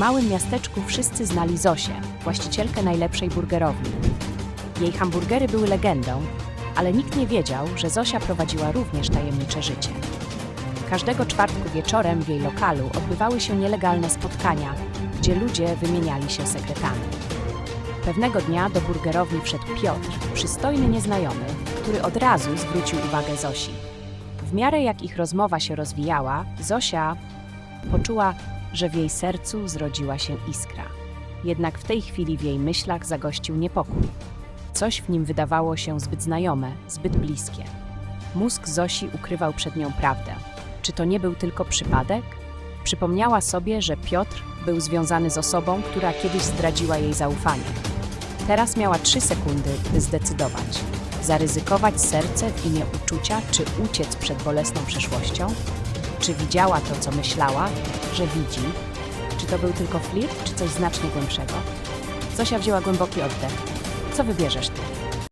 małym miasteczku wszyscy znali Zosię, właścicielkę najlepszej burgerowni. Jej hamburgery były legendą, ale nikt nie wiedział, że Zosia prowadziła również tajemnicze życie. Każdego czwartku wieczorem w jej lokalu odbywały się nielegalne spotkania, gdzie ludzie wymieniali się sekretami. Pewnego dnia do burgerowni wszedł Piotr, przystojny nieznajomy, który od razu zwrócił uwagę Zosi. W miarę jak ich rozmowa się rozwijała, Zosia poczuła, że w jej sercu zrodziła się iskra. Jednak w tej chwili w jej myślach zagościł niepokój. Coś w nim wydawało się zbyt znajome, zbyt bliskie. Mózg Zosi ukrywał przed nią prawdę. Czy to nie był tylko przypadek? Przypomniała sobie, że Piotr był związany z osobą, która kiedyś zdradziła jej zaufanie. Teraz miała trzy sekundy, by zdecydować. Zaryzykować serce w imię uczucia, czy uciec przed bolesną przeszłością? Czy widziała to, co myślała, że widzi? Czy to był tylko flirt, czy coś znacznie głębszego? Zosia wzięła głęboki oddech. Co wybierzesz ty?